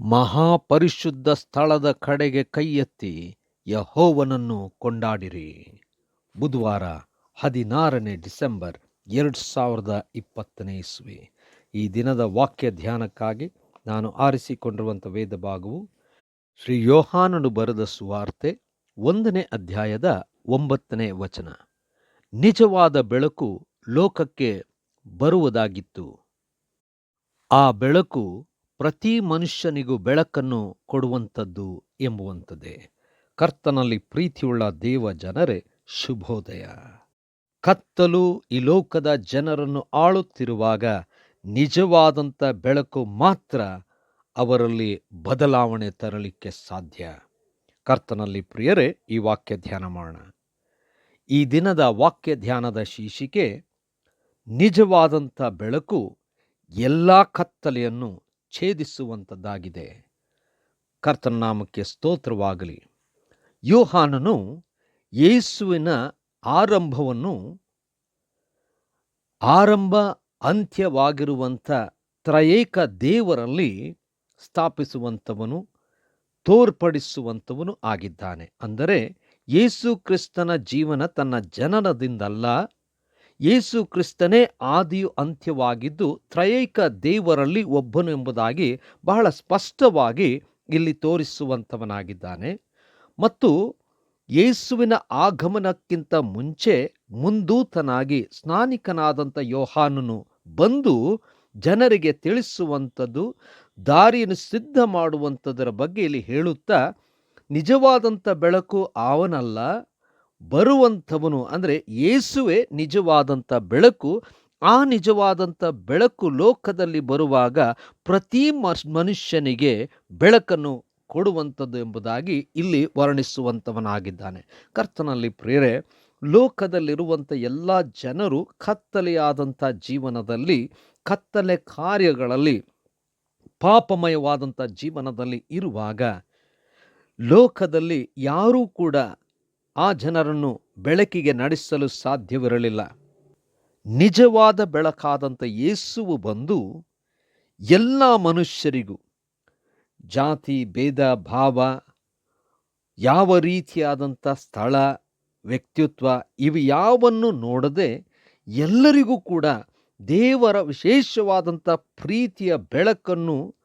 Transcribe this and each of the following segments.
ಮಹಾಪರಿಶುದ್ಧ ಸ್ಥಳದ ಕಡೆಗೆ ಕೈ ಎತ್ತಿ ಯಹೋವನನ್ನು ಕೊಂಡಾಡಿರಿ. ಬುಧವಾರ ಹದಿನಾರನೇ ಡಿಸೆಂಬರ್ ಎರಡು ಸಾವಿರದ ಇಪ್ಪತ್ತನೇ ಇಸ್ವಿ. ಈ ದಿನದ ವಾಕ್ಯ ಧ್ಯಾನಕ್ಕಾಗಿ ನಾನು ಆರಿಸಿಕೊಂಡಿರುವಂಥ ವೇದ ಭಾಗವು ಶ್ರೀ ಯೋಹಾನನು ಬರೆದ ಸುವಾರ್ತೆ ಒಂದನೇ ಅಧ್ಯಾಯದ ಒಂಬತ್ತನೇ ವಚನ. ನಿಜವಾದ ಬೆಳಕು ಲೋಕಕ್ಕೆ ಬರುವುದಾಗಿತ್ತು. ಆ ಬೆಳಕು ಪ್ರತಿ ಮನುಷ್ಯನಿಗೂ ಬೆಳಕನ್ನು ಕೊಡುವಂಥದ್ದು ಎಂಬುವಂಥದ್ದೇ. ಕರ್ತನಲ್ಲಿ ಪ್ರೀತಿಯುಳ್ಳ ದೇವ ಜನರೇ ಶುಭೋದಯ. ಕತ್ತಲು ಈ ಲೋಕದ ಜನರನ್ನು ಆಳುತ್ತಿರುವಾಗ ನಿಜವಾದಂಥ ಬೆಳಕು ಮಾತ್ರ ಅವರಲ್ಲಿ ಬದಲಾವಣೆ ತರಲಿಕ್ಕೆ ಸಾಧ್ಯ. ಕರ್ತನಲ್ಲಿ ಪ್ರಿಯರೇ, ಈ ವಾಕ್ಯ ಧ್ಯಾನ ಮಾಡೋಣ. ಈ ದಿನದ ವಾಕ್ಯ ಧ್ಯಾನದ ಶೀರ್ಷಿಕೆ, ನಿಜವಾದಂಥ ಬೆಳಕು ಎಲ್ಲ ಕತ್ತಲೆಯನ್ನು ಛೇದಿಸುವಂಥದ್ದಾಗಿದೆ. ಕರ್ತನಾಮಕ್ಕೆ ಸ್ತೋತ್ರವಾಗಲಿ. ಯೋಹಾನನು ಯೇಸುವಿನ ಆರಂಭವನ್ನು ಆರಂಭ ಅಂತ್ಯವಾಗಿರುವಂಥ ತ್ರಯೇಕ ದೇವರಲ್ಲಿ ಸ್ಥಾಪಿಸುವಂಥವನು, ತೋರ್ಪಡಿಸುವಂಥವನು ಆಗಿದ್ದಾನೆ. ಅಂದರೆ ಯೇಸು ಕ್ರಿಸ್ತನ ಜೀವನ ತನ್ನ ಜನನದಿಂದಲ್ಲ ಯೇಸು ಕ್ರಿಸ್ತನೇ ಆದಿಯು ಅಂತ್ಯವಾಗಿದ್ದು ತ್ರಯೈಕ ದೇವರಲ್ಲಿ ಒಬ್ಬನು ಎಂಬುದಾಗಿ ಬಹಳ ಸ್ಪಷ್ಟವಾಗಿ ಇಲ್ಲಿ ತೋರಿಸುವಂಥವನಾಗಿದ್ದಾನೆ. ಮತ್ತು ಯೇಸುವಿನ ಆಗಮನಕ್ಕಿಂತ ಮುಂಚೆ ಮುಂದೂತನಾಗಿ ಸ್ನಾನಿಕನಾದಂಥ ಯೋಹಾನನು ಬಂದು ಜನರಿಗೆ ತಿಳಿಸುವಂಥದ್ದು, ದಾರಿಯನ್ನು ಸಿದ್ಧ ಮಾಡುವಂಥದ್ರ ಬಗ್ಗೆ ಇಲ್ಲಿ ಹೇಳುತ್ತಾ, ನಿಜವಾದಂಥ ಬೆಳಕು ಅವನಲ್ಲ ಬರುವಂಥವನು, ಅಂದರೆ ಯೇಸುವೆ ನಿಜವಾದಂಥ ಬೆಳಕು, ಆ ನಿಜವಾದಂಥ ಬೆಳಕು ಲೋಕದಲ್ಲಿ ಬರುವಾಗ ಪ್ರತಿ ಮನುಷ್ಯನಿಗೆ ಬೆಳಕನ್ನು ಕೊಡುವಂಥದ್ದು ಎಂಬುದಾಗಿ ಇಲ್ಲಿ ವರ್ಣಿಸುವಂಥವನಾಗಿದ್ದಾನೆ. ಕರ್ತನಲ್ಲಿ ಪ್ರೇರೆ, ಲೋಕದಲ್ಲಿರುವಂಥ ಎಲ್ಲ ಜನರು ಕತ್ತಲೆಯಾದಂಥ ಜೀವನದಲ್ಲಿ, ಕತ್ತಲೆ ಕಾರ್ಯಗಳಲ್ಲಿ ಪಾಪಮಯವಾದಂಥ ಜೀವನದಲ್ಲಿ ಇರುವಾಗ, ಲೋಕದಲ್ಲಿ ಯಾರೂ ಕೂಡ ಆ ಜನರನ್ನು ಬೆಳಕಿಗೆ ನಡೆಸಲು ಸಾಧ್ಯವಿರಲಿಲ್ಲ. ನಿಜವಾದ ಬೆಳಕಾದಂಥ ಯೇಸುವು ಬಂದು ಎಲ್ಲ ಮನುಷ್ಯರಿಗೂ ಜಾತಿ, ಭೇದ, ಭಾವ, ಯಾವ ರೀತಿಯಾದಂಥ ಸ್ಥಳ, ವ್ಯಕ್ತಿತ್ವ ಇವು ಯಾವನ್ನು ನೋಡದೆ ಎಲ್ಲರಿಗೂ ಕೂಡ ದೇವರ ವಿಶೇಷವಾದಂಥ ಪ್ರೀತಿಯ ಬೆಳಕನ್ನು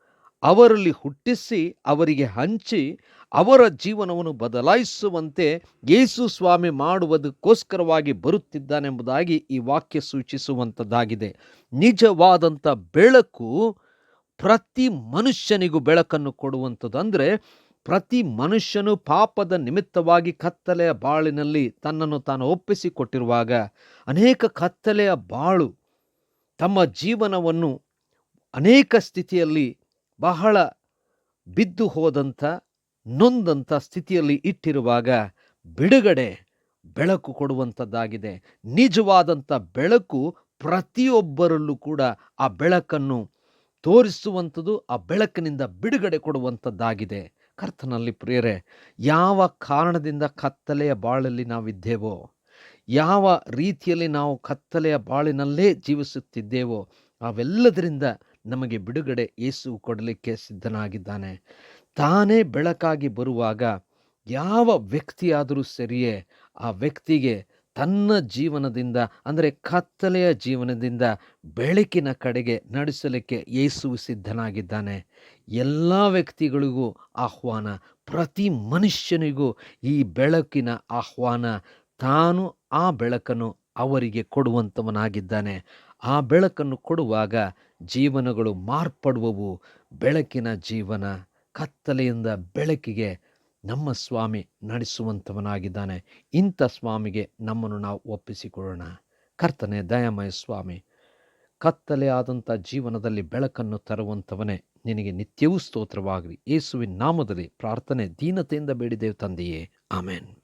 ಅವರಲ್ಲಿ ಹುಟ್ಟಿಸಿ ಅವರಿಗೆ ಹಂಚಿ ಅವರ ಜೀವನವನ್ನು ಬದಲಾಯಿಸುವಂತೆ ಯೇಸು ಸ್ವಾಮಿ ಮಾಡುವುದಕ್ಕೋಸ್ಕರವಾಗಿ ಬರುತ್ತಿದ್ದಾನೆಂಬುದಾಗಿ ಈ ವಾಕ್ಯ ಸೂಚಿಸುವಂಥದ್ದಾಗಿದೆ. ನಿಜವಾದಂಥ ಬೆಳಕು ಪ್ರತಿ ಮನುಷ್ಯನಿಗೂ ಬೆಳಕನ್ನು ಕೊಡುವಂಥದ್ದಂದರೆ ಪ್ರತಿ ಮನುಷ್ಯನು ಪಾಪದ ನಿಮಿತ್ತವಾಗಿ ಕತ್ತಲೆಯ ಬಾಳಿನಲ್ಲಿ ತನ್ನನ್ನು ತಾನು ಒಪ್ಪಿಸಿಕೊಟ್ಟಿರುವಾಗ ಅನೇಕ ಕತ್ತಲೆಯ ಬಾಳು ತಮ್ಮ ಜೀವನವನ್ನು ಅನೇಕ ಸ್ಥಿತಿಯಲ್ಲಿ ಬಹಳ ಬಿದ್ದು ಹೋದಂಥ ನೊಂದಂಥ ಸ್ಥಿತಿಯಲ್ಲಿ ಇಟ್ಟಿರುವಾಗ ಬಿಡುಗಡೆ ಬೆಳಕು ಕೊಡುವಂಥದ್ದಾಗಿದೆ. ನಿಜವಾದಂಥ ಬೆಳಕು ಪ್ರತಿಯೊಬ್ಬರಲ್ಲೂ ಕೂಡ ಆ ಬೆಳಕನ್ನು ತೋರಿಸುವಂಥದ್ದು, ಆ ಬೆಳಕಿನಿಂದ ಬಿಡುಗಡೆ ಕೊಡುವಂಥದ್ದಾಗಿದೆ. ಕರ್ತನಲ್ಲಿ ಪ್ರಿಯರೇ, ಯಾವ ಕಾರಣದಿಂದ ಕತ್ತಲೆಯ ಬಾಳಲ್ಲಿ ನಾವಿದ್ದೇವೋ, ಯಾವ ರೀತಿಯಲ್ಲಿ ನಾವು ಕತ್ತಲೆಯ ಬಾಳಿನಲ್ಲೇ ಜೀವಿಸುತ್ತಿದ್ದೇವೋ, ಅವೆಲ್ಲದರಿಂದ ನಮಗೆ ಬಿಡುಗಡೆ ಯೇಸು ಕೊಡಲಿಕ್ಕೆ ಸಿದ್ಧನಾಗಿದ್ದಾನೆ. ತಾನೇ ಬೆಳಕಾಗಿ ಬರುವಾಗ ಯಾವ ವ್ಯಕ್ತಿಯಾದರೂ ಸರಿಯೇ ಆ ವ್ಯಕ್ತಿಗೆ ತನ್ನ ಜೀವನದಿಂದ, ಅಂದರೆ ಕತ್ತಲೆಯ ಜೀವನದಿಂದ ಬೆಳಕಿನ ಕಡೆಗೆ ನಡೆಸಲಿಕ್ಕೆ ಯೇಸು ಸಿದ್ಧನಾಗಿದ್ದಾನೆ. ಎಲ್ಲ ವ್ಯಕ್ತಿಗಳಿಗೂ ಆಹ್ವಾನ, ಪ್ರತಿ ಮನುಷ್ಯನಿಗೂ ಈ ಬೆಳಕಿನ ಆಹ್ವಾನ. ತಾನು ಆ ಬೆಳಕನ್ನು ಅವರಿಗೆ ಕೊಡುವಂಥವನಾಗಿದ್ದಾನೆ. ಆ ಬೆಳಕನ್ನು ಕೊಡುವಾಗ ಜೀವನಗಳು ಮಾರ್ಪಡುವವು, ಬೆಳಕಿನ ಜೀವನ. ಕತ್ತಲೆಯಿಂದ ಬೆಳಕಿಗೆ ನಮ್ಮ ಸ್ವಾಮಿ ನಡೆಸುವಂಥವನಾಗಿದ್ದಾನೆ. ಇಂಥ ಸ್ವಾಮಿಗೆ ನಮ್ಮನ್ನು ನಾವು ಒಪ್ಪಿಸಿಕೊಳ್ಳೋಣ. ಕರ್ತನೆ, ದಯಾಮಯ ಸ್ವಾಮಿ ಕತ್ತಲೆಯಾದಂಥ ಜೀವನದಲ್ಲಿ ಬೆಳಕನ್ನು ತರುವಂಥವನೇ ನಿನಗೆ ನಿತ್ಯವೂ ಸ್ತೋತ್ರವಾಗಲಿ. ಯೇಸುವಿನ ನಾಮದಲ್ಲಿ ಪ್ರಾರ್ಥನೆ, ದೀನತೆಯಿಂದ ಬೇಡಿದೇವು ತಂದೆಯೇ. ಆಮೇನ್.